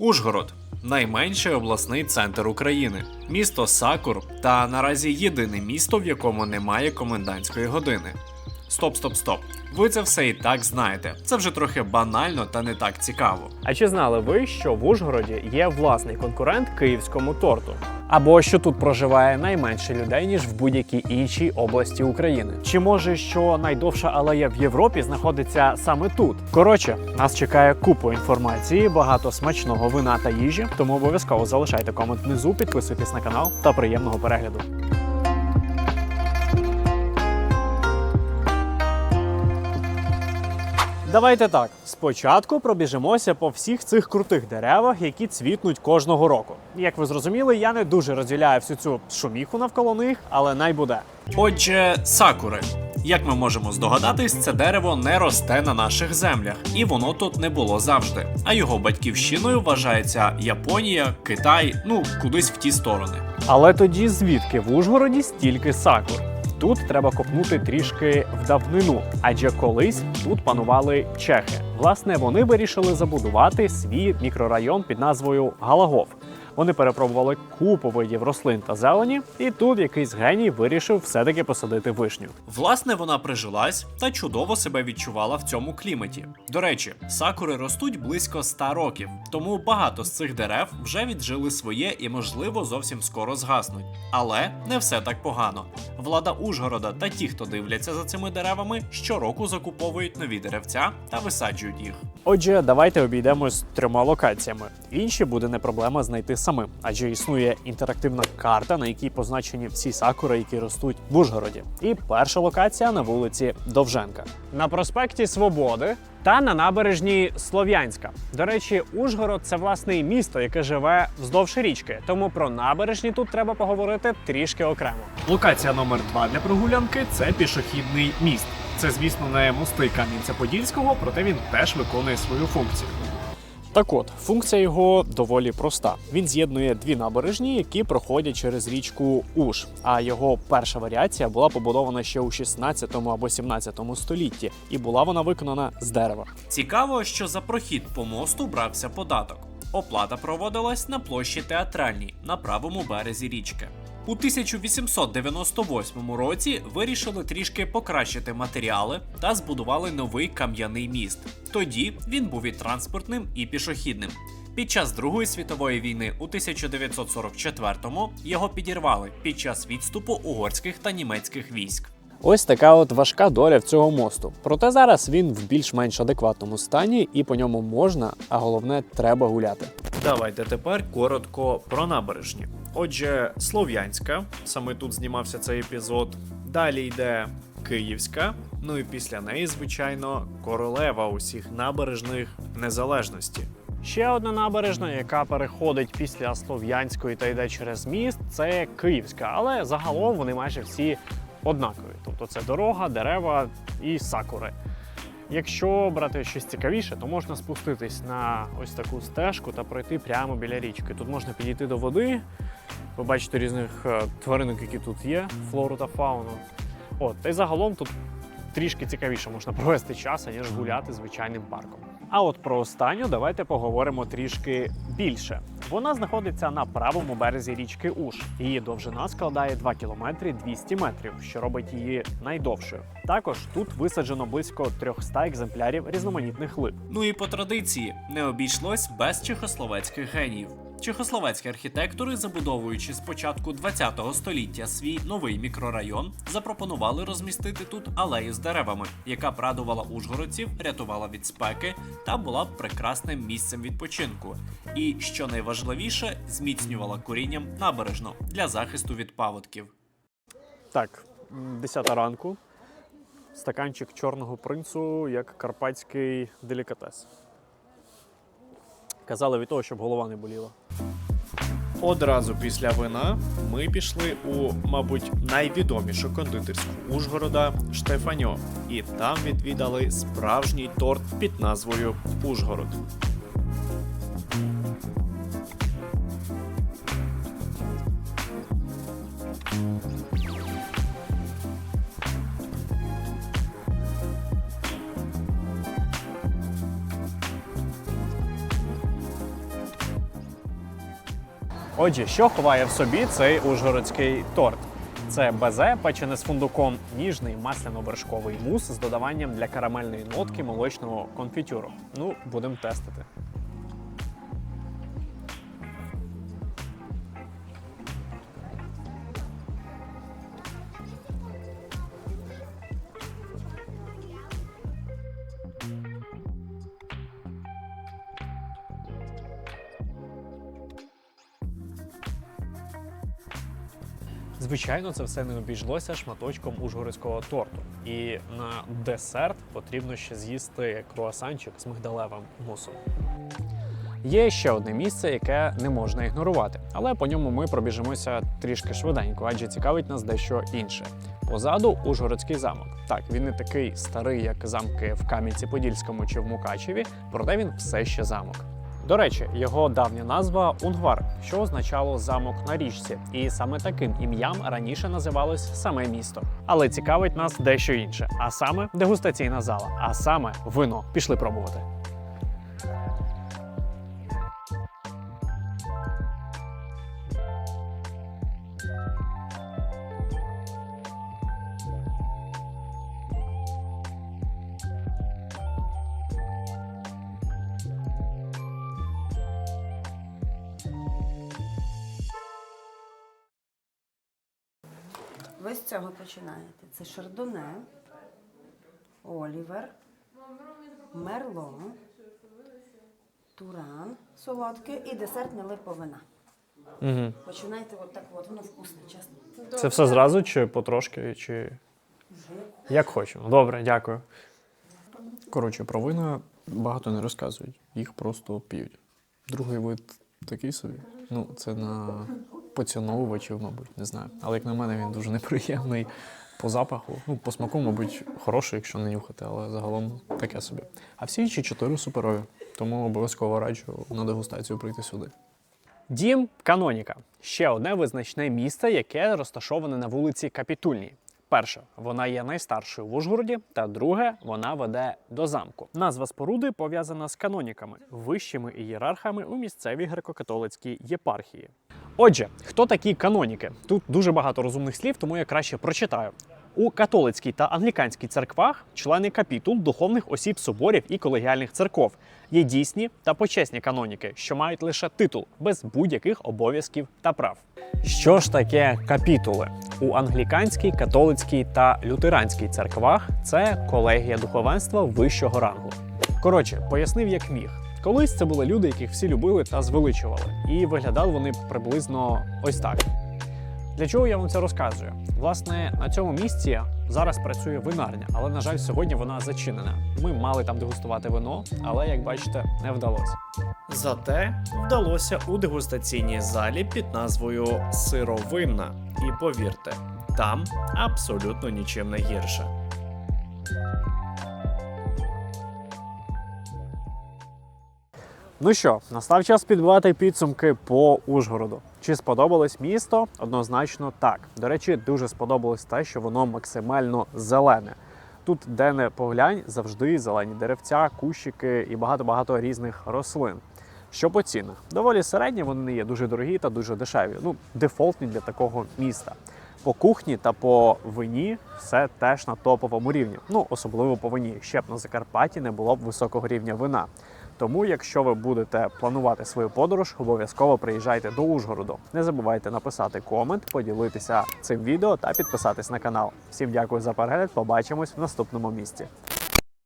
Ужгород найменший обласний центр України, місто Сакур та наразі єдине місто, в якому немає комендантської години. Стоп, стоп, стоп. Ви це все і так знаєте. Це вже трохи банально та не так цікаво. А чи знали ви, що в Ужгороді є власний конкурент київському торту? Або що тут проживає найменше людей ніж в будь-якій іншій області України? Чи може що найдовша алея в Європі знаходиться саме тут? Коротше, нас чекає купу інформації, багато смачного вина та їжі. Тому обов'язково залишайте комент внизу, підписуйтесь на канал та приємного перегляду. Давайте так. Спочатку пробіжимося по всіх цих крутих деревах, які цвітнуть кожного року. Як ви зрозуміли, я не дуже розділяю всю цю шуміху навколо них, але най буде. Отже, сакури. Як ми можемо здогадатись, це дерево не росте на наших землях, і воно тут не було завжди. А його батьківщиною вважається Японія, Китай, ну кудись в ті сторони. Але тоді звідки в Ужгороді стільки сакур? Тут треба копнути трішки в давнину, адже колись тут панували чехи. Власне, вони вирішили забудувати свій мікрорайон під назвою Галагов. Вони перепробували купу видів рослин та зелені, і тут якийсь геній вирішив все-таки посадити вишню. Власне, вона прижилась та чудово себе відчувала в цьому кліматі. До речі, сакури ростуть близько 100 років, тому багато з цих дерев вже віджили своє і, можливо, зовсім скоро згаснуть. Але не все так погано. Влада Ужгорода та ті, хто дивляться за цими деревами, щороку закуповують нові деревця та висаджують їх. Отже, давайте обійдемось трьома локаціями. Інші буде не проблема знайти самим, адже існує інтерактивна карта, на якій позначені всі сакури, які ростуть в Ужгороді. І перша локація на вулиці Довженка. На проспекті Свободи та на набережній Слов'янська. До речі, Ужгород це власне місто, яке живе вздовж річки. Тому про набережні тут треба поговорити трішки окремо. Локація номер два для прогулянки це пішохідний міст. Це, звісно, не мости Кам'янця-Подільського, проте він теж виконує свою функцію. Так от, функція його доволі проста. Він з'єднує дві набережні, які проходять через річку Уж. А його перша варіація була побудована ще у 16 або 17 столітті, і була вона виконана з дерева. Цікаво, що за прохід по мосту брався податок. Оплата проводилась на площі театральній на правому березі річки. У 1898 році вирішили трішки покращити матеріали та збудували новий кам'яний міст. Тоді він був і транспортним, і пішохідним. Під час Другої світової війни у 1944-му його підірвали під час відступу угорських та німецьких військ. Ось така от важка доля в цього мосту. Проте зараз він в більш-менш адекватному стані, і по ньому можна, а головне, треба гуляти. Давайте тепер коротко про набережні. Отже, Слов'янська, саме тут знімався цей епізод. Далі йде Київська. Ну і після неї, звичайно, королева усіх набережних незалежності. Ще одна набережна, яка переходить після Слов'янської та йде через міст, це Київська, але загалом вони майже всі однакові. Тобто це дорога, дерева і сакури. Якщо брати щось цікавіше, то можна спуститись на ось таку стежку та пройти прямо біля річки. Тут можна підійти до води, побачити різних е, тваринок, які тут є, флору та фауну. От, та й загалом тут трішки цікавіше можна провести час, аніж гуляти звичайним парком. А от про останню давайте поговоримо трішки більше. Вона знаходиться на правому березі річки Уж. Її довжина складає 2 кілометри 200 метрів, що робить її найдовшою. Також тут висаджено близько 300 екземплярів різноманітних лип. Ну і по традиції не обійшлось без чехословецьких геніїв. Чехословацькі архітектори, забудовуючи з початку ХХ століття свій новий мікрорайон, запропонували розмістити тут алею з деревами, яка прадувала ужгородців, рятувала від спеки та була прекрасним місцем відпочинку. І що найважливіше, зміцнювала корінням набережну для захисту від паводків. Так, м, 10 ранку. Стаканчик чорного принцу як карпатський делікатес. Казали від того, щоб голова не боліла. Одразу після вина ми пішли у, мабуть, найвідомішу кондитерську Ужгорода Штефаньо, і там відвідали справжній торт під назвою Ужгород. Отже, що ховає в собі цей ужгородський торт? Це безе, печене з фундуком, ніжний масляно-вершковий мус з додаванням для карамельної нотки молочного конфітюру. Ну, будемо тестити. Звичайно, це все не обійшлося шматочком ужгородського торту. І на десерт потрібно ще з'їсти круасанчик з мигдалевим мусом. Є ще одне місце, яке не можна ігнорувати, але по ньому ми пробіжимося трішки швиденько, адже цікавить нас дещо інше. Позаду Ужгородський замок. Так, він не такий старий, як замки в Кам'янці-Подільському чи в Мукачеві, проте він все ще замок. До речі, його давня назва Унгвар, що означало замок на річці, і саме таким ім'ям раніше називалось саме місто. Але цікавить нас дещо інше, а саме дегустаційна зала, а саме вино. Пішли пробувати. Ви з цього починаєте. Це шардоне, олівер, мерло, туран солодке і десертне липовина. Угу. Починайте от так от, воно вкусне, чесно. Це все зразу чи потрошки, чи як хочемо. Добре, дякую. Коротше, про вина багато не розказують, їх просто п'ють. Другий вид такий собі. Ну, це на поціновувачів, мабуть, не знаю. Але як на мене, він дуже неприємний по запаху. Ну, по смаку, мабуть, хороший, якщо не нюхати, але загалом таке собі. А всі інші чотири суперові. Тому обов'язково раджу на дегустацію прийти сюди. Дім Каноніка ще одне визначне місце, яке розташоване на вулиці Капітульній. Перше, вона є найстаршою в Ужгороді, та друге, вона веде до замку. Назва споруди пов'язана з каноніками, вищими ієрархами у місцевій греко-католицькій єпархії. Отже, хто такі каноніки? Тут дуже багато розумних слів, тому я краще прочитаю. У католицькій та англіканській церквах члени капітул духовних осіб соборів і колегіальних церков є дійсні та почесні каноніки, що мають лише титул без будь-яких обов'язків та прав. Що ж таке капітули? У англіканській, католицькій та лютеранській церквах це колегія духовенства вищого рангу. Коротше, пояснив як міг. Колись це були люди, яких всі любили та звеличували, і виглядали вони приблизно ось так. Для чого я вам це розказую? Власне, на цьому місці зараз працює винарня, але на жаль, сьогодні вона зачинена. Ми мали там дегустувати вино, але як бачите, не вдалося. Зате вдалося у дегустаційній залі під назвою Сировинна. І повірте, там абсолютно нічим не гірше. Ну що, настав час підбивати підсумки по Ужгороду. Чи сподобалось місто? Однозначно так. До речі, дуже сподобалось те, що воно максимально зелене. Тут, де не поглянь, завжди зелені деревця, кущики і багато-багато різних рослин. Що по цінах? Доволі середні, вони не є дуже дорогі та дуже дешеві. Ну, дефолтні для такого міста. По кухні та по вині все теж на топовому рівні. Ну, особливо по вині. Ще б на Закарпатті не було б високого рівня вина. Тому, якщо ви будете планувати свою подорож, обов'язково приїжджайте до Ужгороду. Не забувайте написати комент, поділитися цим відео та підписатись на канал. Всім дякую за перегляд. Побачимось в наступному місці.